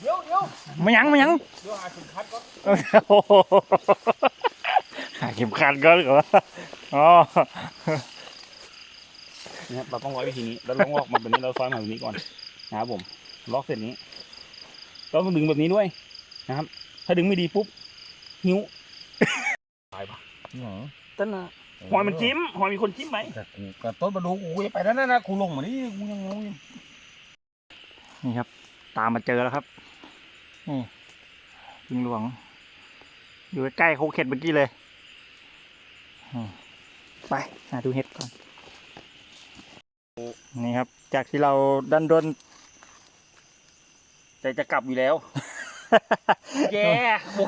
เดี๋ยวเดี๋ยวมายังมายังเดี๋ยวหาถึงคัดก่อนโอ้โหหาเข็มขัดก็เหรออ๋อเนี่ยเราต้องร้อยวิธีนี้แล้วลองลอกมาแบบนี้เราซอยมาแบบนี้ก่อนนะครับผมล็อกเสร็จนี้เราต้องดึงแบบนี้ด้วยนะครับ ถ้าดึงไม่ดีปุ๊บหิ้วตายปะต้นนะหอยมันจิ้มหอยมีคนจิ้มไหมแต่กูกับต้นมาดูกูจะไปนั่นนะกูลงมานี่กูยังงงอยู่นี่ครับ ตามมาเจอแล้วครับนี่ยิงหลวง อยู่ใกล้ๆโคเข็ดเมื่อกี้เลยอืมไปหาดูเห็ดก่อนนี่ครับ จากที่เราดันดนใจจะกลับอยู่แล้ว แย่ห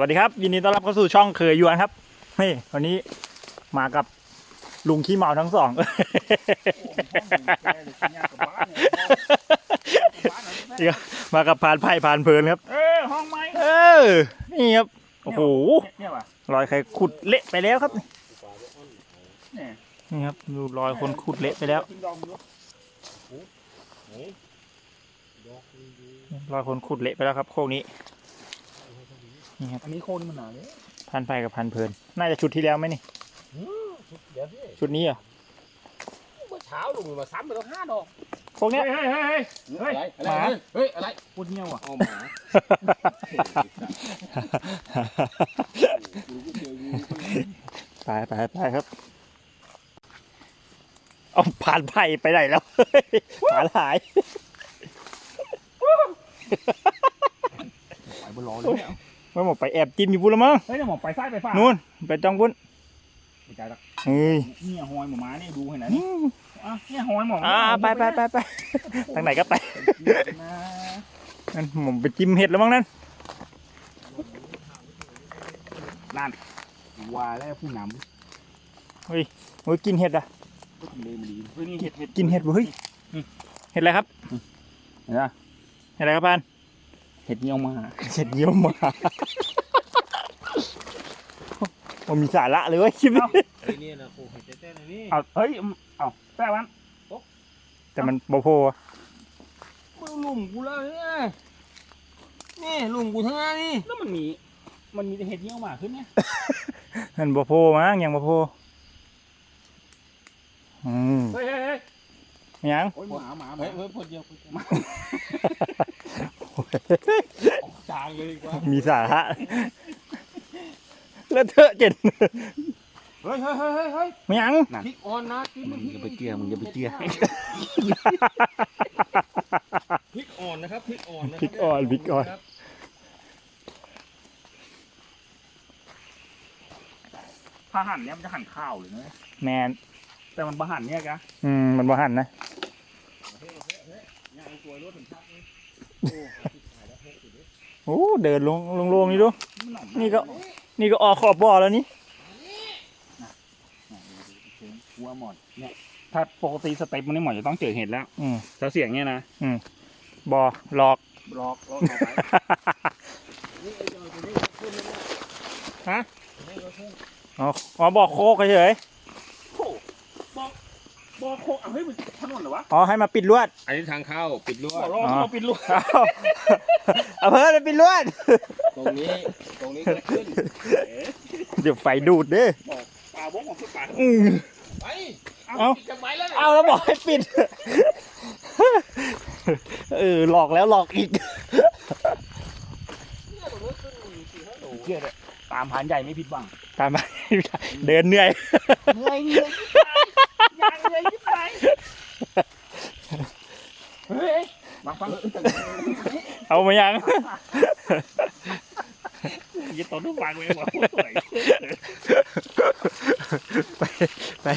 วัสดีครับ ยินดีต้อนรับเข้าสู่ช่องเคยยวนครับนี่วันนี้มากับลุงขี้เมาทั้งสองนี่ครับมากับพานไผ่พานเพลินครับ เออห้องไม้เออนี่ครับโอ้โหเนี่ยว่ะรอยใครขุดเละไปแล้วครับเนี่ยนี่ครับดูรอยคนขุดเละไปแล้วทิ้งดองดูรอยคนขุดเละไปแล้วครับโคกนี้ อันนี้โคนมันหนาเลยพันไผ่กับพันเพลิน น่าจะชุดที่แล้วไหมนี่ เดี๋ยวพี่ชุดนี้เหรอะเมื่อเช้าลุงมาซ้ำไปแล้วห้าดอกโคกเนี้ยเฮ้ยเฮ้ย เฮ้ย อะไรอะไรเฮ้ย อะไรพูดเงี้ยวอะเอาหมากูก็เจออยู่ไปไปไปครับ เอาผ่านไผ่ไปไหนแล้วผ่านหาย ไปบนล้อเลยเนี่ย ไม่หมดไปแอบจิ้มอยู่พูดแล้วมั้งเฮ้ยเดี๋ยวหมอไปซ้ายไปฟ้านู่นไปจ้องพุ่นไม่ใจละเฮ้ยเนี่ยหอยหมอมาเนี่ยดูให้หน่อยนี่อะเนี่ยหอยหมออ่าไปไปไปไปทางไหนก็ไปนะนั่นผมไปจิ้มเห็ดแล้วมั้งนั่นนั่นว่าแล้วผู้นเฮ้ยกินเห็ดอะำก็ทำเลมันดีเฮ้ยนี่เห็ดเห็ดกินเห็ดบ่เฮ้ยเห็ดอะไรครับเห็นปะเห็ดอะไรครับพาน เห็ดเงี้ยวมาเห็ดเยี่ยมมาโอ้มีสาระเลยเว้ยคลิปนี้ไอ้นี่นะโอ้โหเต้นๆนี่เอาเฮ้ยเอาแป้วันแต่มันโบโพอะมึงลุงกูแล้วเนี่ยนี่ลุงกูทั้งนั้นนี่แล้วมันมีมันมีแต่เห็ดเงี้ยวมาขึ้นเนี่ยมันโบโพมั้งยังโบโพอืมเฮ้ยเฮ้ยเฮ้ยยังโอ้ยหมาหมาหมาเฮ้ยเฮ้ยพอเดียวพอเดียว จางเลยดีกว่ามีสาระแล้วเธอะเจ็ดเฮ้ยเฮ้ยเฮ้ยเฮ้ยเฮ้ยไม่ยัง พริกอ่อนนะกินมึงอย่าไปเกลียมึงอย่าไปเกลีย พริกอ่อนนะครับพริกอ่อนนะพริกอ่อนพริกอ่อนถ้าหั่นเนี่ยมันจะหั่นข้าวเลยนะแมนแต่มันบะหั่นเนี่ยกะอืมมันบ่หันนะย่างตัวรถถึงชักเลยโอ้ เดินลงลงลงนี่ดูมันหน่อมนี่ก็ นี่ก็ออกขอบบ่อแล้วนี่หัวหมดเนี่ยถ้าปกติสเต็ปมันนี่หมดจะต้องเจอเห็ดแล้วอืมถ้าเสียงเนี่ยนะบ่อหลอกลอกลอกเอาไว้ฮะอ๋ออ๋อบ่อโคกเฉยโอ้บอก บอกโคเอาเฮ้ยมันถนนเหรอวะอ๋อให้มาปิดลวดอันนี้ทางเข้าปิดรั้วบอกลอกอ๋อเราปิดลูกเอาเอาเพิ่มไปปิดลวด ตรงนี้ตรงนี้ก็ขึ้นเดี๋ยวไฟดูดเด้อป่าบ้องของป่าอืมไปเอาปิดจากไม้แล้วเอาแล้วบอกให้ปิด เออหลอกแล้วหลอกอีกเชื่อเลยตามผ่านใหญ่ไม่ผิดหวังตามมาเดินเหนื่อย เหนื่อยเหนื่อย ยังเหนื่อยยิ่ไปเฮ้ยฟังฟังเอามายังยี่ตอนนู้นฟังเลยบอกโคตรสวยไปไป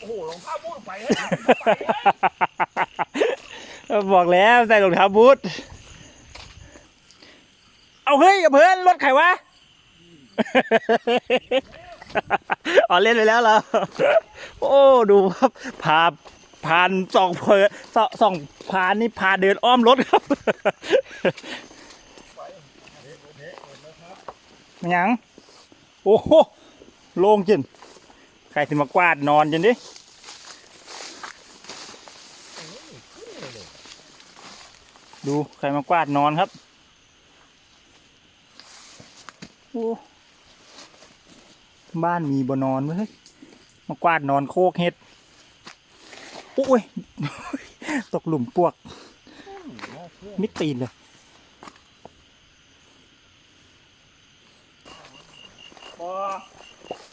โอ้โหรองเท้าบูทไปเฮ้ยบอกแล้วใส่รองเท้าบูทเอาเฮ้ยอย่าเพิ่นรถใครวะ อ๋อเล่นไปแล้วเหรอโอ้ดูครับพาพานสองเพอสองสองพานนี่พาเดินอ้อมรถครับมันหยังโอ้โหโล่งจริงใครถึงมากวาดนอนจนดิดูใครมากวาดนอนครับ โอ้ บ้านมีบนอนเว้ยมากวาดนอนโคกเห็ดโอ้ย ตกหลุมปวก มิดตีนเลยพอ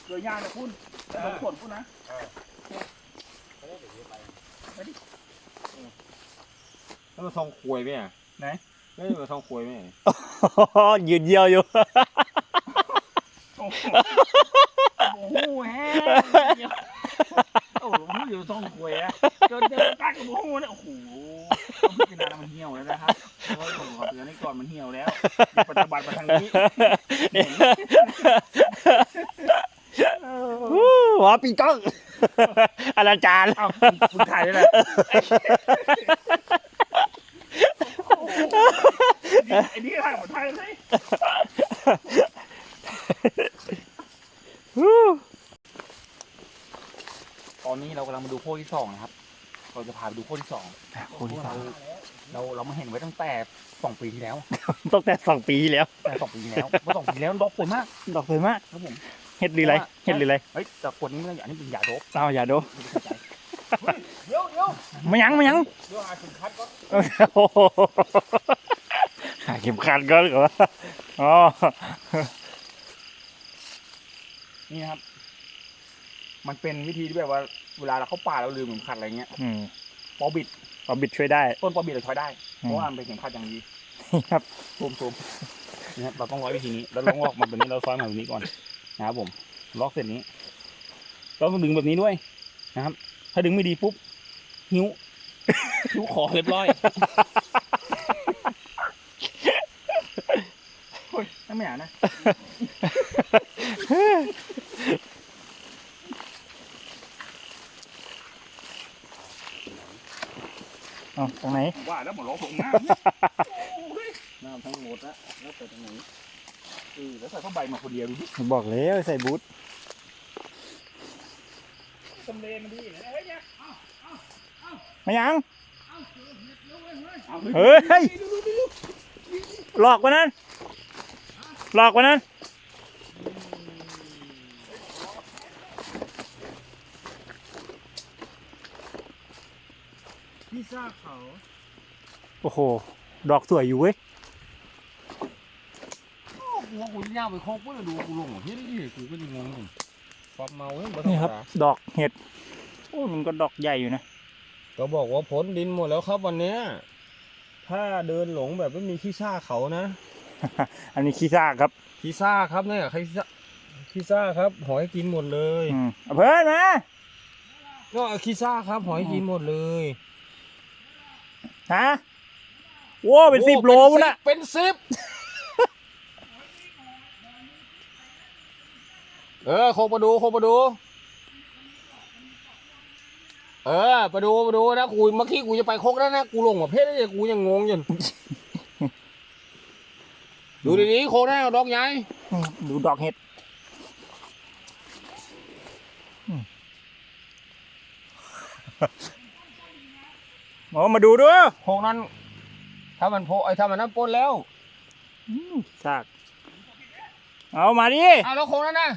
เดือยางนะคุณแต่ผมขนคุณนะแล้วมันทองควยไหมอะไหนไม่มันทองควยไหมยืนเยี่ยวอยู่ โอ้โหแฮโอ้โหมันอยู่ต้องคุยอะจนเจอตักโอ้โหเนี่ยโอ้โหต้องพิจารณามันเหี่ยวแล้วนะครับเพราะผมขอเตือนให้ก่อนมันเหี่ยวแล้วอย่าปฏิบัติมาทางนี้หัวปีก้องอาจารย์อ้าวคุณคุณถ่ายได้เลยไอ้นี่ถ่ายหมดถ่ายเลยตอนนี้เรากำลังมาดูโพ ที่สองนะครับ เราจะพาไปดูโพที่สองโคนที่สามเราเรามาเห็นไว้ตั้งแต่สองปีที่แล้ว ตั้งแต่สองปีที่แล้วแต่สองปีที่แล้วเมื่อสองปีที่แล้วดอกสวยมาก ดอกสวยมากครับผมเห็ดหรืออะไรเห็ดหรืออะไรเฮ้ยแต่ขวดนี้ไม่ต้องอย่างนี้เป็นยาโดบเอาอย่าดูไม่ต้องสนใจเดี๋ยวเดี๋ยวไม่ยั้งไม่ยั้งเดี๋ยวหาถุงคัดก่อนโอ้โหหาเข็มขัดก็เหรออ๋อนี่นะครับ มันเป็นวิธีที่แบบว่าเวลาเราเข้าป่าเราลืมเข็มขัดอะไรเงี้ยอืมปอบิดเอาบิดช่วยได้ ต้นปอบิดเราใช้ได้อืเพมราะว่ามันเป็นเข็มขัดอย่างดีครับ ซูมซูมนะครับเราต้องร้อยวิธีนี้แล้วลองลอกมาแบบนี้เราซ้อยมาแบบนี้ก่อนนะครับผมล็อกเสร็จนี้เราต้องดึงแบบนี้ด้วยนะครับ ถ้าดึงไม่ดีปุ๊บหิ้วหิ้วคอเรียบร้อยโอ้ยนั่นไม่หานะ เอาต รงไหน ว่าแล้วหมดล้อผมน้ำน้ำทั้งหมดแล้วแล้วใส่ตรงไหนเออแล้วใส่ผ้าใบมาคนเดียวดูดิบอกแล้วใส่บูทตำเลมันดีนะเฮ้ยเนี่ยไม่ยั้งเอาเฮ้ยหลอกวันนั้นหลอกวันนั้ นพี่ซ่าเขาโอ้โห ดอกสวยอยู่เว้ยกูว่ากูย่างไปโคกเพื่อดูกูลงเฮ้ยนี่กูก็ยังงงอยู่ความเมาเนี่ยบ่ธรนี่รมครับดาดอกเห็ด โอ้มันก็ดอกใหญ่อยู่นะ ก็บอกว่าพ้นดินหมดแล้วครับวันเนี้ยถ้าเดินหลงแบบไม่มีขี้ซ่าเขานะอันนี้ขี้ซากครับขี้ซ่าครับเนี่ยขี้ซ่าขี้ซ่าครับ หอยกินหมดเลย อืมเอาเพื่อนมา ก็ขี้ซ่าครับ หอยกินหมดเลย ฮะโว้เป็นสิบโลอ้มั้งนะเป็นสิบเออโคกมาดูโคกมาดู เออไปดูไปดูนะกูเมื่อกี้กูจะไปโคกแล้วนะกูลงกับเพชรแล้วเนี่ยกูยังงงอยู่ดูดีๆโคกได้เอาดอกใหญ่อืมดูดอกเห็ด อืมโอ้มาดูด้วยโคกนั้น ถ้ามันโพไอ้ถ้ามันนั้นปนแล้วอืมซากเอามาดิอ้าวแล้วโคกนั้นนะ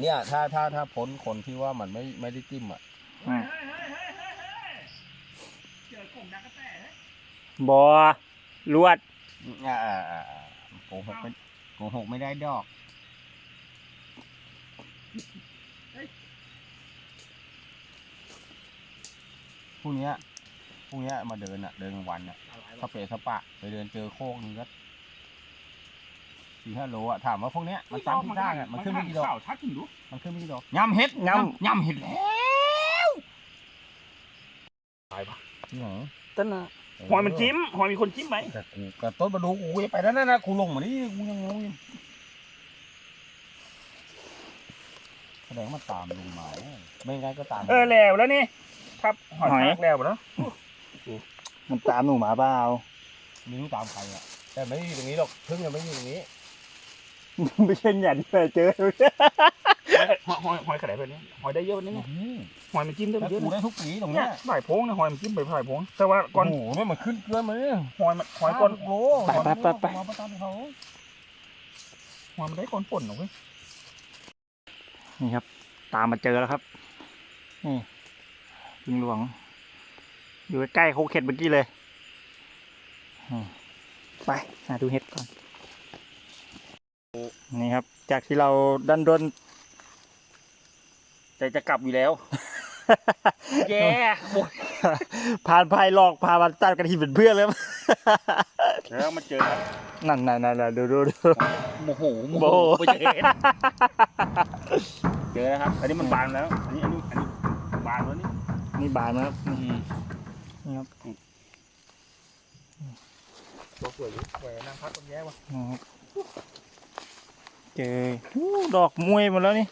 เนี่ยถ้าถ้าถ้าพ้นคนที่ว่ามันไม่ไม่ได้จิ้มอะอืมเจอกลุ่มนักกระแตบอลวดอ่าอ่าอ่าอ่าโกหกไม่ โกหกไม่ได้ดอก พรุ่งเนี้ยพรุ่งเนี้ยมาเดินอะ เดินกลางวันอะสเปะสปะ ไปเดินเจอโคกนึงก็สี่ห้าโลอะ ถามว่าพวกเนี้ยมันซ้ำที่สร้างอะ มันขึ้นไม่กี่ดอกข่าวชัดถึงดูมันขึ้นไม่กี่ดอกยำเห็ดยยำเห็ดแล้วตายปะที่ไหนต้นน่ะ หอยมันจิ้มหอยมีคนจิ้มไหมแต่กูกับต้นมาดูกูจะไปแล้วนะนะกูลงมานี่กูยังงงอยู่แสดงว่ามันตามลงมาไม่งั้นก็ตามเออแล้วแล้วนี่ครับหอยหอยทากแล้วแล้วมันตามหนูหมาเปล่าไม่รู้ตามใครอะ แต่ไม่อยู่ตรงนี้หรอกพึ่งยังไม่อยู่ตรงนี้ ไม่ใช่หยันไปเจอ หอยหอยหอยขนาดแบบนี้หอยได้เยอะกว่านี้ไงอืมหอยมันจิ้มได้แล้วเยอะกูนะได้ทุกปีตรงเนี่เนี้ยยฝ่ายโพงนะหอยมันจิ้มไปฝ่ายโพงแต่ว่าก่อนโอ้โหเนี่ยมันขึ้นเกลือมาเนี่ยหอยมันหอยก่อนโลไปไปไปไป มาประตามเขาหอยมันได้ก่อนป่นเหรอเว้ยนี่ครับ ตามมาเจอแล้วครับนี่พึ่งหลวง อยู่ใกล้ๆโคเข็ดเมื่อกี้เลยอืมไปหาดูเห็ดก่อนนี่ครับ จากที่เราดันดน แต่จะกลับอยู่แล้ว แย่บวกผ่านภายหลอกพามาตัดกันทีเป็นเพื่อนเลยแล้วมาเจอครับนั่นนั่นนั่นดูดูดูโมโหโมโมโหโหไปเจอเจอแล้วครับอันนี้มันบานแล้ว อันนี้อันนี้อันนี้บานแล้วนี่นี่บานนะครับอืมนี่ครับตัวสวยอยู่สวยนั่งพักตรงแย่วะนี่ครับเจออู้ดอกมวยหมดแล้วนี่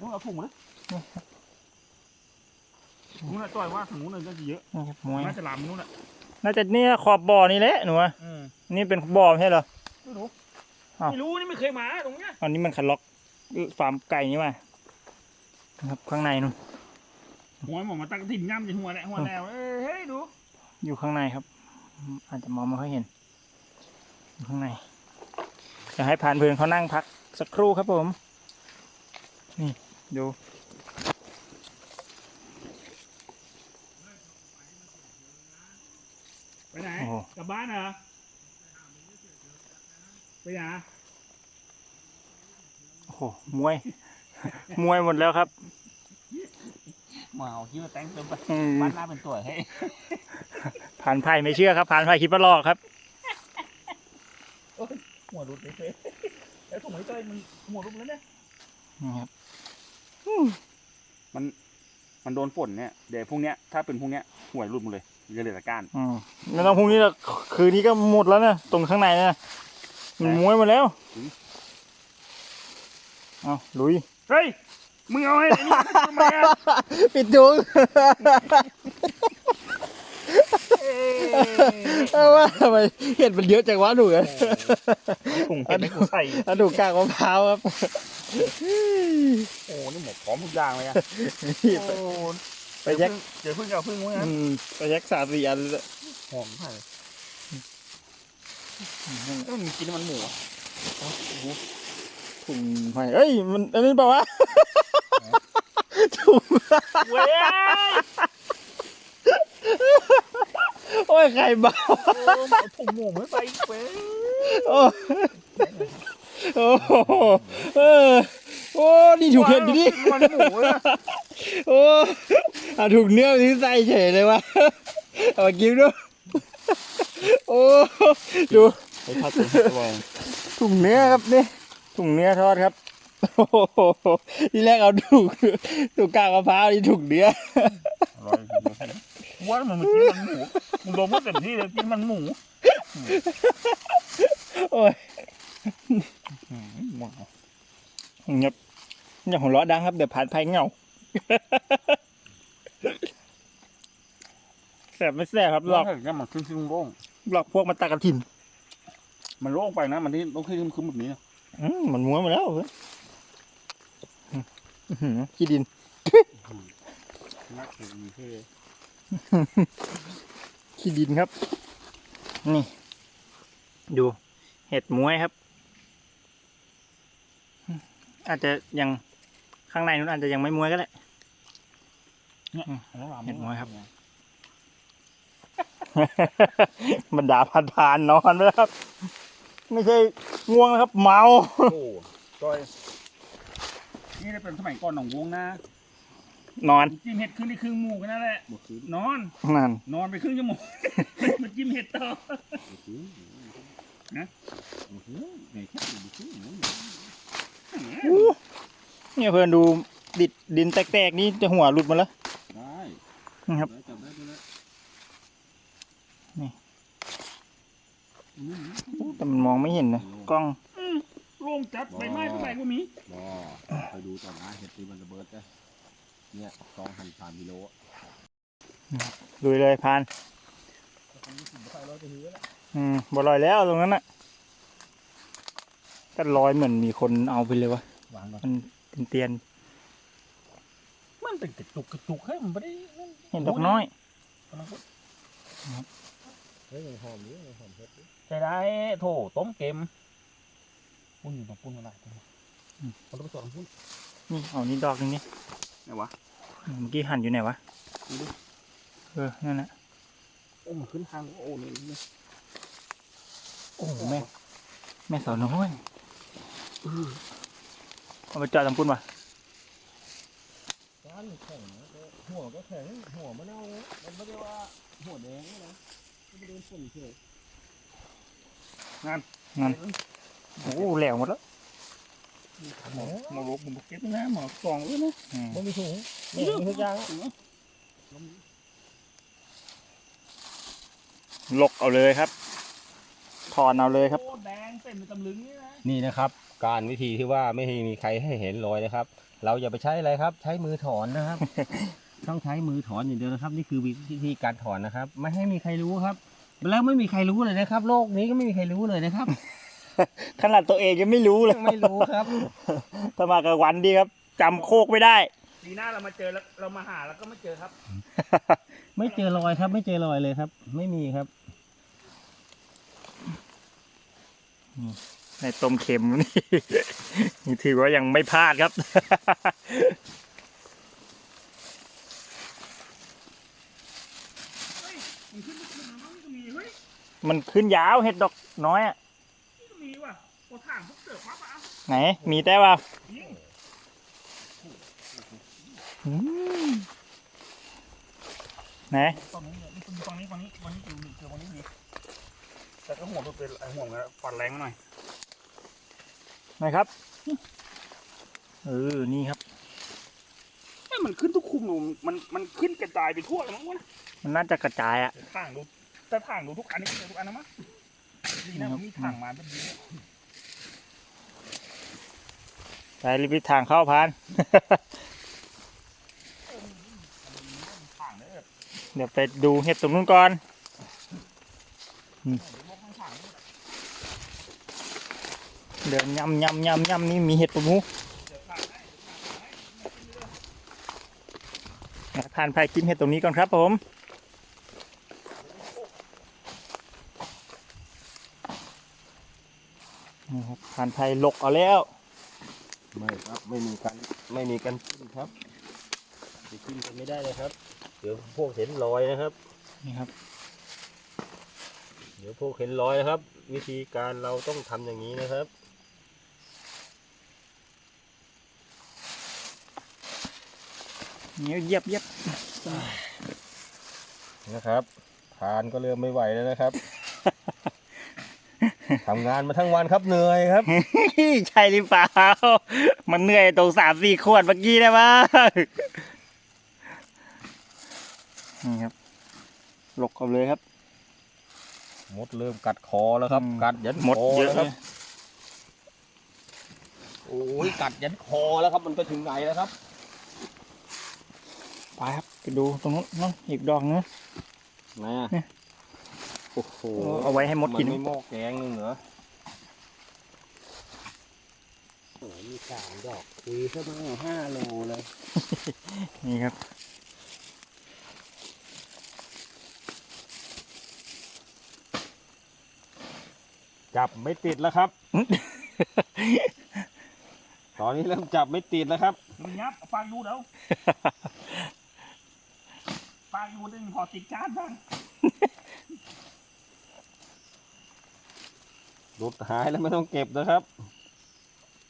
นู้นเอาถุงมาเลย นู้นน่ะต่อยว่าถุงนู้นเลยก็จะเยอะนี่ครับมวยน่าจะลามนู้นน่ะน่าจะเนี่ยขอบบ่อนี่แหละหนูอะอืมนี่เป็นบ่อไม่ใช่เหรอไม่รู้อ้าวไม่รู้นี่ไม่เคยมาตรงเนี้ยอันนี้มันคันล็อกฟาร์มไก่นี่มานะครับข้างในนู่นหัวหมอมาตั้งถิ่นย่ำจนหัวแหละหัวแนวเอ้ยเฮ้ยดูอยู่ข้างในครับอืมอาจจะมองไม่ค่อยเห็นอยู่ข้างในจะให้ผ่านเพลินเขานั่งพักสักครู่ครับผม นี่ดู ไปไหน โอ้โห กลับบ้านเหรอ ไปไหนโอ้โหมวย มวยหมดแล้วครับมาเอาคิ้วแต่งเติมไปอืมบ้านหน้าเป็นตัวให้ผ่านไผ่ไม่เชื่อครับ ผ่านไผ่คิดว่าหลอกครับ หัวรุดเลยเฟ้ยแล้วถุงไอ้เต้ยมันหัวรุดแล้วเนี่ยนี่ครับมันมันโดนฝนเนี่ยเดี๋ยวพรุ่งเนี้ยถ้าเป็นพรุ่งเนี้ยหัวรุดหมดเลยจะเหลือแต่ก้านอืมไม่ต้องพรุ่งนี้หรอกคืนนี้ก็หมดแล้วนะตรงข้างในนะ มันมวยหมดแล้วอืมเอาลุย เฮ้ย มึงเอาให้ไอ้นี่ทำไมอะปิดถุงเอ้ยเอาว่าทำไมเห็ดมันเยอะจังวะหนูอะถุงเก็บไม่กูใส่อันหนูกากมะพร้าวครับ โอ้ นี่หมดพร้อมทุกอย่างเลยอะโอ้ไปแยกเจอพึ่งกับพึ่งไว้นะอืมไปแยกสามสี่อันเลยหอมมากเลยแล้ว มันกินมันหมูอะถุงไม่เอ้ย มันอันนี้เปล่าวะถุงเว้ยโอ้ยไข่เบาโอ้เอาถุงหมูไม่ไปเว้ยโอ้โอ้โหเออโอ้นี่ถูกเห็ดอยู่ดิมันหมูเลยโอ้เอาถุงเนื้อที่ใส่เฉยเลยวะเอามากินดู โอ้ดูไปพัดตัวถุงเนื้อครับนี่ถุงเนื้อทอดครับโอ้โหที่แรกเอาถุงถุงกากมะพร้าวนี่ถุงเนื้อร้อยว่ามันมันกินมันหมูมึงดมก็เต็มที่เลยกินมันหมูโอ้ยหมูเงียบอย่าหัวเราะดังครับเดี๋ยวผ่านภัยเหงาแสบไม่แสบครับหลอกเนี่ยมันขึ้นขึ้นโล่ง หลอกพวกมาตากระถินมันโล่งไปนะ มันที่ต้องขึ้นขึ้นแบบนี้นะอืมมันม้วนมาแล้วเว้ยอื้อหือขี้ดิน นักเห็นมีเท่ขี้ดินครับ นี่ ดู เห็ดม้วยครับ อาจจะยังข้างในนู้นอาจจะยังไม่ม้วยก็ได้เห็นไหมครับ บรรดาพันพานนอนไปแล้วครับ ไม่ใช่ง่วงนะครับ เมาโอ้จอยนี่ได้เป็นสมัยก่อนหนองวงนะ นอน จิ้มเห็ดครึ่งได้ครึ่งหมูกันนั่นแหละนอน นั่น นอนไปครึ่งชั่วโมงมาจิ้มเห็ดต่อเนี่ยเพื่อนดูดิดดินแตกๆนี่จะหัวหลุดมาแล้วได้นะครับ จับได้ตัวแล้วแต่มันมองไม่เห็นนะกล้องโล่งจัดใบไม้ก็ใบก็มีบอไปดูต่อนะเห็ดที่มันระเบิดนะเนี่ยสองหันสามกิโลอะลุยเลยพานอืมบ่ลอยแล้วตรงนั้นน่ะก็ลอยเหมือนมีคนเอาไปเลยวะวางก่อนมันเตียน มันเป็นกระจุกกระจุกให้มันไม่ได้นั่นๆเห็นดอกน้อยเฮ้ยยังหอมอยู่ยังหอมเห็ดอยู่ใช้ได้โถต้มเกมปุ้นอยู่ตรงปุ้นมาหลายตัวเขาต้องไปสอนปุ้นนี่เอานี่ดอกนึงนี่ไหนวะเมื่อกี้หั่นอยู่ไหนวะดูดิเออนั่นน่ะโอ้มันขึ้นทางโอ้นี่นี่โอ้แม่แม่สาวน้อยเอาไปเจาะตำปุ้นวะก้านแข็งนะแต่หัวก็แข็งหัวมันเอามันไม่ได้ว่าหัวแดงนะ มันไม่โดนฝนเฉยโอ้แหลวหมดแล้วหมอหมอลบหมอเก็บนะหมอกล่องด้วยนะอืมมันมีถุงนี่มีทุกอย่างอะลกเอาเลยครับ ถอนเอาเลยครับโอ้แดงเต็มเป็นตำลึงนี่นะนี่นะครับ การวิธีที่ว่าไม่ให้มีใครให้เห็นรอยนะครับ เราอย่าไปใช้อะไรครับ ใช้มือถอนนะครับ ต้องใช้มือถอนอย่างเดียวนะครับ นี่คือวิธีการถอนนะครับ ไม่ให้มีใครรู้ครับ แล้วไม่มีใครรู้เลยนะครับ โลกนี้ก็ไม่มีใครรู้เลยนะครับ ขนาดตัวเองยังไม่รู้เลยไม่รู้ครับถ้ามากับวันดีครับจำโคกไม่ได้ ปีหน้าเรามาเจอแล้วเรามาหาแล้วก็ไม่เจอครับ ไม่เจอรอยครับ ไม่เจอรอยเลยครับ ไม่มีครับในต้มเค็มนี่นี่ถือว่ายังไม่พลาดครับ มันขึ้นมันขึ้นมันก็มีเฮ้ยมันขึ้นยาวเห็ดดอกน้อยอะนี่ก็มีว่ะพอถ่างพวกเสือปั๊บอะไหน มีแต่ว่านี่อืมไหนตอนนี้เนี่ยนี่คือตอนนี้ตอนนี้ตอนนี้อยู่นี่คือตอนนี้มีแต่ก็ห่วงมันเป็นไอ้ห่วงนะฟันแรงมาหน่อยไหนครับเออนี่ครับเอ้ย มันขึ้นทุกคุมหนูมันมันขึ้นกระจายไปทั่วเลยมั้งวะมันน่าจะกระจายอะถ่างดูแต่ถ่างดูทุกอันนี่เจอทุกอันนะมั้งดีนะมันมีถ่างมาเป็นดีนะไปรีบไปทางเข้าพานถ่างเลยเออเดี๋ยวไปดูเห็ดตรงนู้นก่อนเดี๋ยวมองข้างถ่างนี่เดินยำยำยำยำนี่มีเห็ดปะมู เดี๋ยวถ่างให้ ทานไผ่กินเห็ดตรงนี้ก่อนครับผมนี่ครับทานไผ่หลกเอาแล้ว ไม่ครับไม่มีการไม่มีการขึ้นครับจะขึ้นกันไม่ได้เลยครับ เดี๋ยวพวกเห็นรอยนะครับ นี่ครับ เดี๋ยวพวกเห็นรอยนะครับ วิธีการเราต้องทำอย่างนี้นะครับ เหนียวเยียบเยียบนะครับทานก็เริ่มไม่ไหวแล้วนะครับทำงานมาทั้งวันครับเหนื่อยครับ ใช่หรือเปล่า มันเหนื่อยตรงสามสี่ขวดเมื่อกี้นะมั้งนี่ครับหลกเอาเลยครับ มดเริ่มกัดคอแล้วครับอืมกัดยันหมดคอเยอะแล้วคเลรับยโอ้ยกัดยันคอแล้วครับ มันไปถึงไหนแล้วครับ ไปครับไปดูตรงนู้นนู้นอีกดอกนึงไหนอะเนี่ยโอ้โหเอาไว้ให้มดกินมันไม่หม้อแกงนึงเหรอโอ้มีสามดอกคุยซะมาห้าโลเลย นี่ครับจับไม่ติดแล้วครับ ตอนนี้เริ่มจับไม่ติดแล้วครับมึงยับเอาฟังดูเดี๋ยว ฟังดูดึงพอติดจานบ้างหลุดหายแล้วไม่ต้องเก็บนะครับ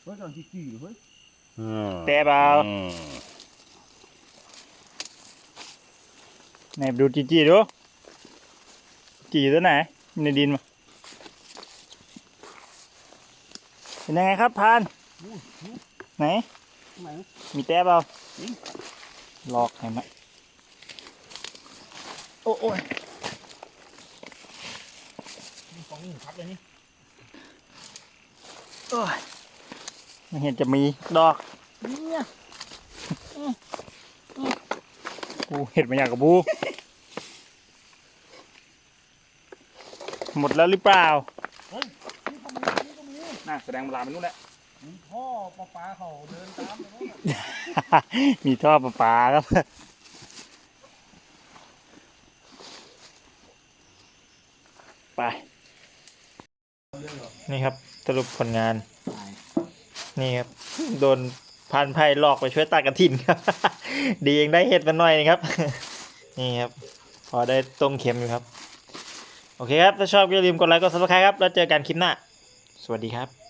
เฮ้ยตอนที่กี่เฮ้ยแต่เปล่าไหนไปดูจีจีดูจีตัวไหนอยู่ในดินมาเป็นยังไงครับพานไหนทำไมมีแต้เปล่านี่หลอกเห็นไหม โอ้โอ้ยมีของนี่ครับเลยนี่โอ้ยไม่เห็นจะมีดอกเนี่ยกูเห็ดมาอย่างกับบู หมดแล้วหรือเปล่าน่าแสดงเวลาไปนู่นแหละ พ่อปลาปลาเขาเดินตามไปมีท่อประปาครับ ไป นี่ครับสรุปผลงาน นี่ครับ โดนพันไพ่หลอกไปช่วยตัดกระถินครับ ดีเองได้เห็ดมาหน่อยนะครับ นี่ครับ พอได้ต้มเค็มอยู่ครับ โอเคครับ ถ้าชอบก็อย่าลืมกดไลค์กดซับสไครต์ครับ แล้วเจอกันคลิปหน้า สวัสดีครับ